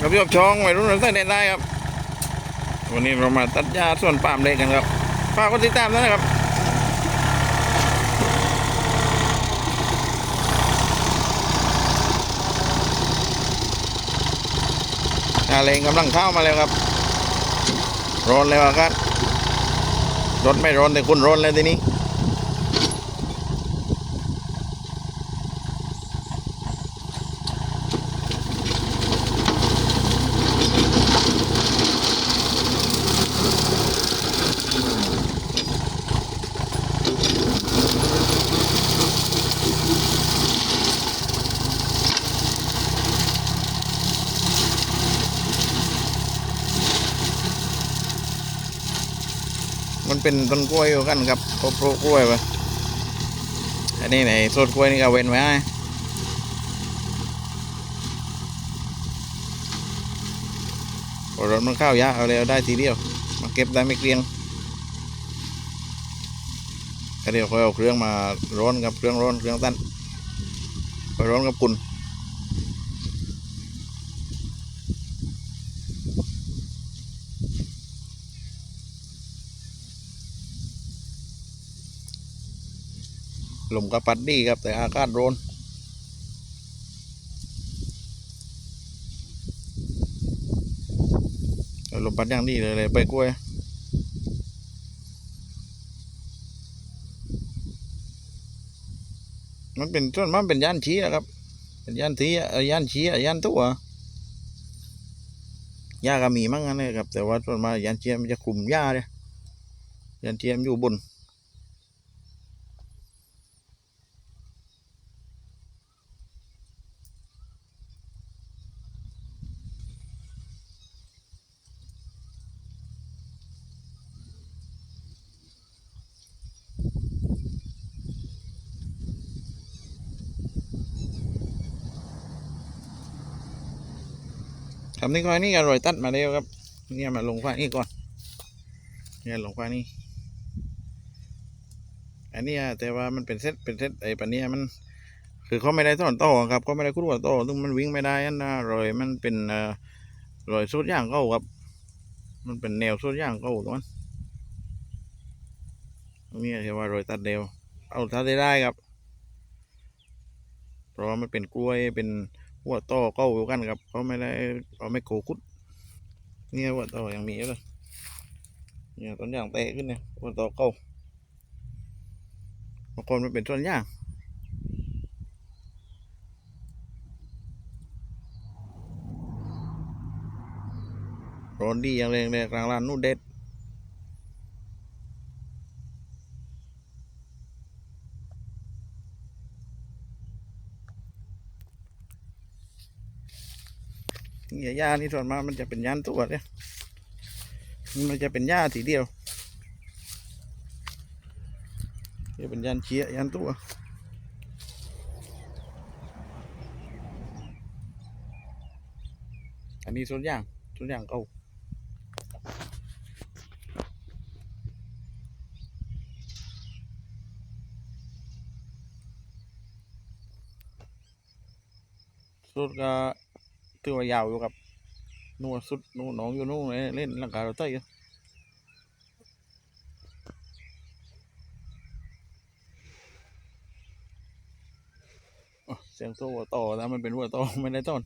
กับยกช่องไม่รู้เราใส่ได้ได้ครับ วันนี้เรามาตัดหญ้าส่วนปามเล็กกันครับฝากกดติดตามด้วยนะครับนาเลงกำลังเข้ามาแล้วครับร้อนแล้วะครับรถไม่ร้อนแต่คุณร้อนเลยทีนี้ มันเป็นต้นกล้วยอยู่กันครับโปโปรกล้วยปะอันนี้ไหนโซดกล้วยนี่ก็เว้นไว้ให้พอรถมันเข้ายากเอาเลยเอาได้ทีเดียว มาเก็บได้ไม่เกลียงก็เดี๋ยวค่อยเอาเครื่องมาร้อนกับเครื่องร้อนเครื่องตั้นไปร้อนกับกุน ลมก็พัดดีครับ แต่อากาศร้อนลมพัดอย่างดีเลยเลยไปกล้วยมันเป็นต้นมันเป็นย่านชี้อะครับ เป็นย่านทีอะเอ่ย่านชี้อะย่านตัวหญ้าก็มีมั่งนั่นเลยครับ แต่ว่าต้นมาย่านเชียมันจะคุมหญ้าเลยย่านเชียมอยู่บน ทำนี่ก่อนนี่อร่อยตัดมาแล้วครับ เนี่ยมาลงควานี่ก่อน เนี่ยลงควานี่ อันนี้แต่ว่ามันเป็นเซตเป็นเซตไอ้ปันนี้มัน คือเขาไม่ได้ต้อนต่อครับเขาไม่ได้คุ้ว่าต่อซึ่งมันวิ่งไม่ได้อันนะรอยมันเป็นเอ่อรอยสุดย่างเก้าครับ มันเป็นแนวสุดย่างเก้าตรงนั้นเนี่ยคือว่ารอยตัดเดียวเอาตัดได้ได้ครับ เพราะว่ามันเป็นกล้วยเป็น หัวต่อก้าอยู่กันครับเขาไม่ได้เขาไม่โกคุดเนี่ยหัวต่อยังมีเลยเนี่ยต้นยางเตะขึ้นเนี่ยหัวต่อเก้าบางคนมันเป็นต้นยางร้อนดีอย่างแรงเลยกลางลานนู่นเด็ด เนี่ยหญ้านี่ส่วนมากมันจะเป็นย่านตัวเนี่ยมันจะเป็นหญ้าทีเดียวจะเป็นยันเชียยันตัวอันนี้ส่วนย่างส่วนย่างเก่าสุดก็ ตัวยาวอยู่ครับนู่นสุดนู่นน้องอยู่นู่นเลยเล่นร่างกายเราเต้ยเสียงตัวหัวต่อนะมันเป็นหัวต่อไม่ได้ต้น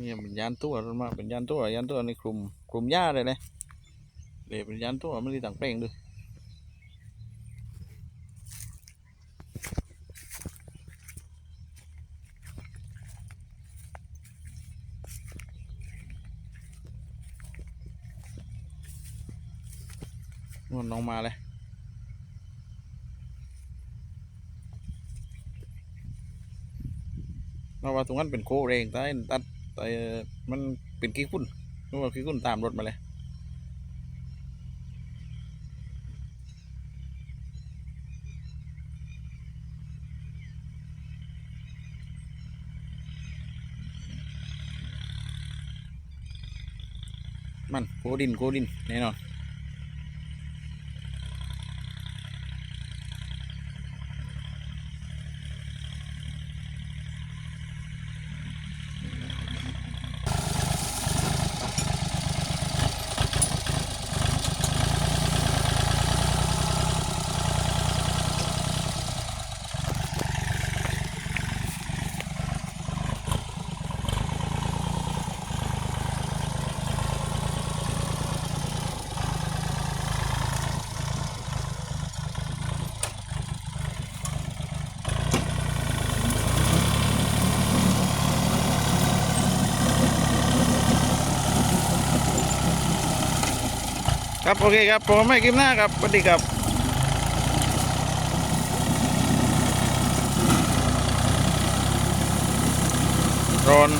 นี่เป็นยานตัวมันมาเป็นยานตัวยานตัวในกลุ่มกลุ่มหญ้าเลยเลยเดี๋ยวเป็นยานตัวไม่ได้ต่างแปลงด้วยนู่นน้องมาเลยเราว่าตรงนั้นเป็นโคเรงแต่ตัด แต่มันเป็นขี้คุ้นนึกว่าขี้คุ้นตามรถมาเลยมันโคดินโคดินแน่นอน ครับโอเคครับผมไม่คลิปหน้าครับสวัสดีครับร้อน